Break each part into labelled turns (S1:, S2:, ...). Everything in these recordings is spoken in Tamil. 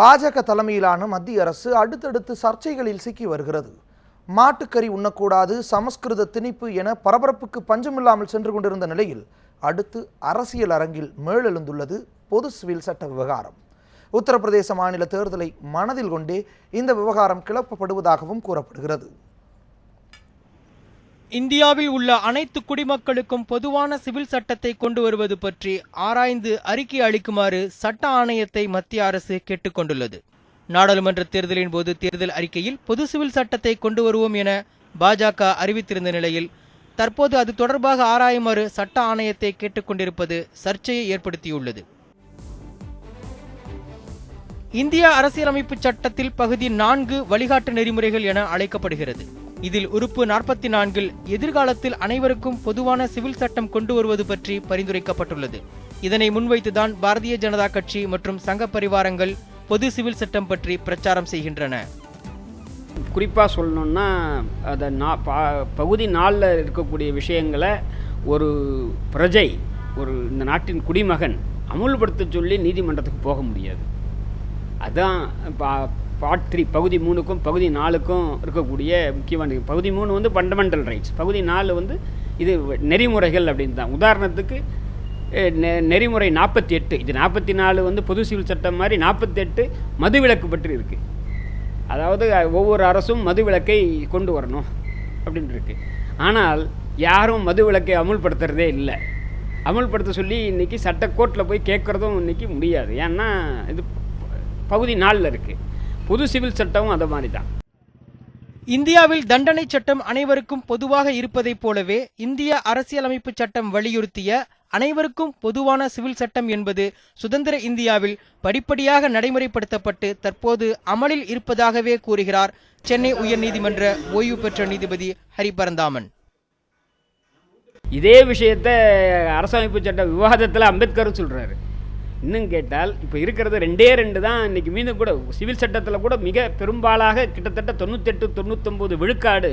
S1: பாஜக தலைமையிலான மத்திய அரசு அடுத்தடுத்து சர்ச்சைகளில் சிக்கி வருகிறது. மாட்டுக்கறி உண்ணக்கூடாது சமஸ்கிருத திணிப்பு என பரபரப்புக்கு பஞ்சமில்லாமல் சென்று கொண்டிருந்த நிலையில் அடுத்து அரசியல் அரங்கில் மேலெழுந்துள்ளது பொது சிவில் சட்ட விவகாரம். உத்தரப்பிரதேச மாநில தேர்தலை மனதில் கொண்டே இந்த விவகாரம் கிளப்பப்படுவதாகவும் கூறப்படுகிறது.
S2: இந்தியாவில் உள்ள அனைத்து குடிமக்களுக்கும் பொதுவான சிவில் சட்டத்தை கொண்டு வருவது பற்றி ஆராய்ந்து அறிக்கை அளிக்குமாறு சட்ட ஆணையத்தை மத்திய அரசு கேட்டுக்கொண்டுள்ளது நாடாளுமன்ற தேர்தலின் போது தேர்தல் அறிக்கையில் பொது சிவில் சட்டத்தை கொண்டு வருவோம் என பாஜக அறிவித்திருந்த நிலையில் தற்போது அது தொடர்பாக ஆராயுமாறு சட்ட ஆணையத்தை கேட்டுக்கொண்டிருப்பது சர்ச்சையை ஏற்படுத்தியுள்ளது. இந்திய அரசியலமைப்பு சட்டத்தில் பகுதி நான்கு வழிகாட்டு நெறிமுறைகள் என அழைக்கப்படுகிறது. இதில் உறுப்பு நாற்பத்தி நான்கில் எதிர்காலத்தில் அனைவருக்கும் பொதுவான சிவில் சட்டம் கொண்டு வருவது பற்றி பரிந்துரைக்கப்பட்டுள்ளது. இதனை முன்வைத்துதான் பாரதிய ஜனதா கட்சி மற்றும் சங்க பரிவாரங்கள் பொது சிவில் சட்டம் பற்றி பிரச்சாரம் செய்கின்றன.
S3: குறிப்பாக சொல்லணுன்னா அதை நா பா பகுதி நாளில் இருக்கக்கூடிய விஷயங்களை ஒரு பிரஜை ஒரு இந்த நாட்டின் குடிமகன் அமுல்படுத்த சொல்லி நீதிமன்றத்துக்கு போக முடியாது. அதான் பா பார்ட் த்ரீ பகுதி மூணுக்கும் பகுதி நாலுக்கும் இருக்கக்கூடிய முக்கியமான பகுதி மூணு வந்து ஃபண்டமெண்டல் ரைட்ஸ் பகுதி நாலு வந்து இது நெறிமுறைகள் அப்படின்னு தான். உதாரணத்துக்கு நெ- நெறிமுறை நாற்பத்தி எட்டு இது நாற்பத்தி நாலு வந்து பொது சிவில் சட்டம் மாதிரி நாற்பத்தெட்டு மதுவிலக்கு பற்றி இருக்குது அதாவது ஒவ்வொரு அரசும் மதுவிலக்கை கொண்டு வரணும் அப்படின்னு இருக்குது ஆனால் யாரும் மதுவிலக்கை அமுல்படுத்துறதே இல்லை. அமுல்படுத்த சொல்லி இன்னைக்கு சட்ட கோர்ட்டில் போய் கேட்குறதும் இன்னைக்கு முடியாது. ஏன்னா இது பகுதி நாலில் இருக்குது பொது சிவில் சட்டமும் அதை மாதிரி தான்
S2: இந்தியாவில் தண்டனை சட்டம் அனைவருக்கும் பொதுவாக இருப்பதைப் போலவே இந்திய அரசியலமைப்பு சட்டம் வலியுறுத்திய அனைவருக்கும் பொதுவான சிவில் சட்டம் என்பது சுதந்திர இந்தியாவில் படிப்படியாக நடைமுறைப்படுத்தப்பட்டு தற்போது அமலில் இருப்பதாகவே கூறுகிறார் சென்னை உயர்நீதிமன்ற ஓய்வு பெற்ற நீதிபதி ஹரிபரந்தாமன்.
S3: இதே விஷயத்த அரசமைப்பு சட்ட விவாதத்தில் அம்பேத்கரும் சொல்கிறாரு இன்னும் கேட்டால் இப்போ இருக்கிறது ரெண்டே ரெண்டு தான். இன்றைக்கி மீண்டும் கூட சிவில் சட்டத்தில் கூட மிக பெரும்பாலாக கிட்டத்தட்ட தொண்ணூத்தெட்டு தொண்ணூத்தொம்பது விழுக்காடு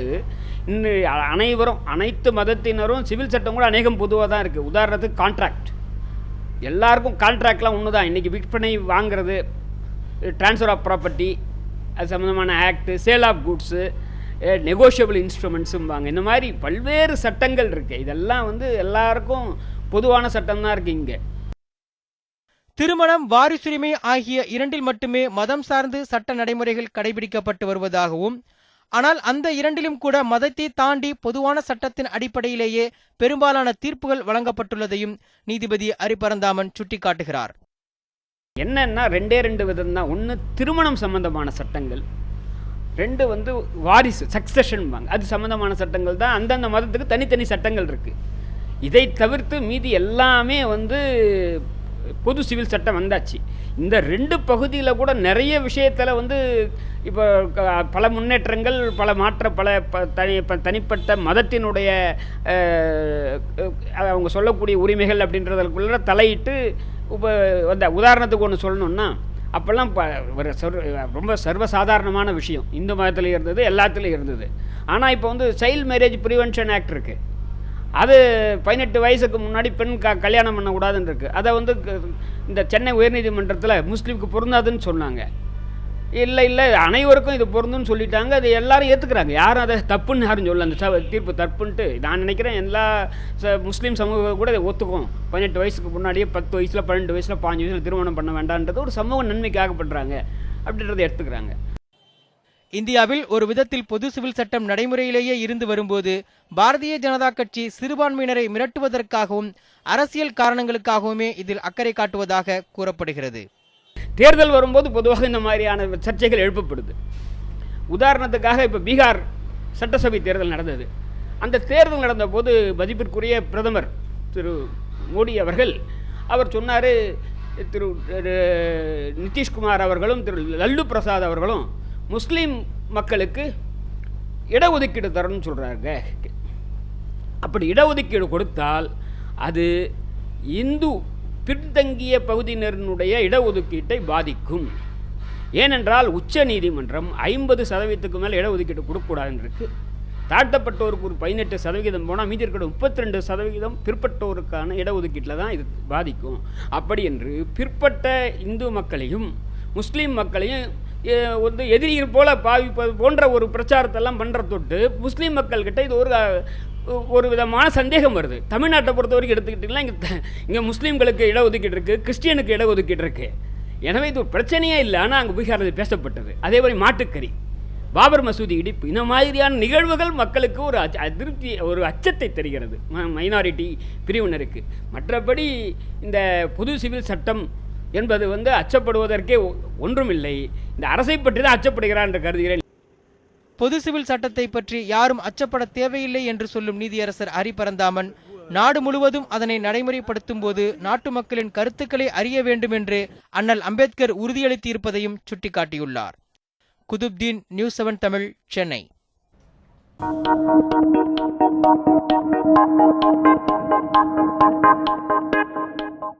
S3: இன்னும் அனைவரும் அனைத்து மதத்தினரும் சிவில் சட்டம் கூட அநேகம் பொதுவாக தான் இருக்குது உதாரணத்துக்கு கான்ட்ராக்ட் எல்லாருக்கும் கான்ட்ராக்ட்லாம் ஒன்று தான் இன்றைக்கி விற்பனை வாங்குறது ட்ரான்ஸ்ஃபர் ஆஃப் ப்ராப்பர்ட்டி அது சம்மந்தமான act sale of goods negotiable இன்ஸ்ட்ருமெண்ட்ஸும்பாங்க இந்த மாதிரி பல்வேறு சட்டங்கள் இருக்குது இதெல்லாம் வந்து எல்லாருக்கும் பொதுவான சட்டம் தான் இருக்குது இங்கே.
S2: திருமணம் வாரிசுரிமை ஆகிய இரண்டில் மட்டுமே மதம் சார்ந்து சட்ட நடைமுறைகள் கடைபிடிக்கப்பட்டு வருவதாகவும் ஆனால் அந்த இரண்டிலும் கூட மதத்தை தாண்டி பொதுவான சட்டத்தின் அடிப்படையிலேயே பெரும்பாலான தீர்ப்புகள் வழங்கப்பட்டுள்ளதையும் நீதிபதி அரிபரந்தாமன் சுட்டிக்காட்டுகிறார்.
S3: என்னன்னா ரெண்டே ரெண்டு விதம் தான் ஒன்று திருமணம் சம்பந்தமான சட்டங்கள் ரெண்டு வந்து வாரிசு சக்சஷன் அது சம்பந்தமான சட்டங்கள் தான். அந்தந்த மதத்துக்கு தனித்தனி சட்டங்கள் இருக்குது இதை தவிர்த்து மீதி எல்லாமே வந்து பொது சிவில் சட்டம் வந்தாச்சு. இந்த ரெண்டு பகுதியில் கூட நிறைய விஷயத்தில் வந்து இப்போ பல முன்னேற்றங்கள் பல மாற்ற பல ப- தனி ப- தனிப்பட்ட மதத்தினுடைய அவங்க சொல்லக்கூடிய உரிமைகள் அப்படின்றதுக்குள்ள தலையிட்டு இப்போ அந்த உதாரணத்துக்கு ஒன்று சொல்லணும்னா அப்போல்லாம் ப ஒரு ரொம்ப சர்வசாதாரணமான விஷயம். இந்து மதத்தில் இருந்தது எல்லாத்துலேயும் இருந்தது. ஆனால் இப்போ வந்து சைல்ட் மேரேஜ் ப்ரிவென்ஷன் ஆக்ட் இருக்குது அது பதினெட்டு வயசுக்கு முன்னாடி பெண் க கல்யாணம் பண்ணக்கூடாதுன்னு இருக்குது அதை வந்து க- இந்த சென்னை உயர்நீதிமன்றத்தில் முஸ்லீமுக்கு பொருந்தாதுன்னு சொன்னாங்க. இல்லை இல்லை அனைவருக்கும் இது பொருந்துன்னு சொல்லிட்டாங்க. அது எல்லாரும் ஏற்றுக்கிறாங்க யாரும் அதை தப்புன்னு யாரும் சொல்ல அந்த தீர்ப்பு தப்புன்ட்டு நான் நினைக்கிறேன் எல்லா ச முஸ்லீம் சமூகம் கூட இதை ஒத்துக்கும். பதினெட்டு வயசுக்கு முன்னாடியே பத்து வயசில் பன்னெண்டு வயசில் பாஞ்சு வயசில் திருமணம் பண்ண வேண்டான்றது ஒரு சமூக நன்மைக்காக பண்ணுறாங்க அப்படின்றத எடுத்துக்கிறாங்க.
S2: இந்தியாவில் ஒரு விதத்தில் பொது சிவில் சட்டம் நடைமுறையிலேயே இருந்து வரும்போது பாரதிய ஜனதா கட்சி சிறுபான்மையினரை மிரட்டுவதற்காகவும் அரசியல் காரணங்களுக்காகவுமே இதில் அக்கறை காட்டுவதாக கூறப்படுகிறது.
S3: தேர்தல் வரும்போது பொதுவாக இந்த மாதிரியான சர்ச்சைகள் எழுப்பப்படுது. உதாரணத்துக்காக இப்போ பீகார் சட்டசபை தேர்தல் நடந்தது. அந்த தேர்தல் நடந்தபோது மதிப்பிற்குரிய பிரதமர் திரு மோடி அவர்கள் அவர் சொன்னார் திரு நிதிஷ்குமார் அவர்களும் திரு லல்லு பிரசாத் அவர்களும் முஸ்லீம் மக்களுக்கு இடஒதுக்கீடு தரணும்னு சொல்கிறாங்க அப்படி இடஒதுக்கீடு கொடுத்தால் அது இந்து பின்தங்கிய பகுதியினரினுடைய இடஒதுக்கீட்டை பாதிக்கும். ஏனென்றால் உச்ச நீதிமன்றம் ஐம்பது சதவீதத்துக்கு மேலே இடஒதுக்கீடு கொடுக்கக்கூடாதுன்னு இருக்குது தாழ்த்தப்பட்டோருக்கு ஒரு பதினெட்டு சதவிகிதம் போனால் மீதி இருக்கிற முப்பத்தி ரெண்டு சதவிகிதம் பிற்பட்டோருக்கான இடஒதுக்கீட்டில் தான் இது பாதிக்கும். அப்படி என்று பிற்பட்ட இந்து மக்களையும் முஸ்லீம் மக்களையும் வந்து எதிரிகள் போல பாவிப்பது போன்ற ஒரு பிரச்சாரத்தெல்லாம் பண்ணுற தொட்டு முஸ்லீம் மக்கள்கிட்ட இது ஒரு ஒரு விதமான சந்தேகம் வருது. தமிழ்நாட்டை பொறுத்த வரைக்கும் எடுத்துக்கிட்டிங்கன்னா இங்கே இங்கே முஸ்லீம்களுக்கு இடஒதுக்கீடு இருக்குது கிறிஸ்டியனுக்கு இடஒதுக்கீடு இருக்குது எனவே இது ஒரு பிரச்சனையே இல்லை. ஆனால் அங்கே பீகாரில் பேசப்பட்டது. அதே மாதிரி மாட்டுக்கறி பாபர் மசூதி இடிப்பு இந்த மாதிரியான நிகழ்வுகள் மக்களுக்கு ஒரு அச்ச- அதிருப்தி ஒரு அச்சத்தை தருகிறது. மைனாரிட்டி பிரிவினருக்கு. மற்றபடி இந்த பொது சிவில் சட்டம் என்பது வந்து அச்சப்படுவதற்கே ஒன்றுமில்லை. இந்த அரசை பற்றி தான் அச்சப்படுகிறான் என்று கருதுகிறேன்.
S2: பொது சிவில் சட்டத்தை பற்றி யாரும் அச்சப்பட தேவையில்லை என்று சொல்லும் நீதியரசர் அரிபரந்தாமன் நாடு முழுவதும் அதனை நடைமுறைப்படுத்தும் போது நாட்டு மக்களின் கருத்துக்களை அறிய வேண்டும் என்று அண்ணல் அம்பேத்கர் உறுதியளித்திருப்பதையும் சுட்டிக்காட்டியுள்ளார். Kuthubdeen news seven Tamil Chennai.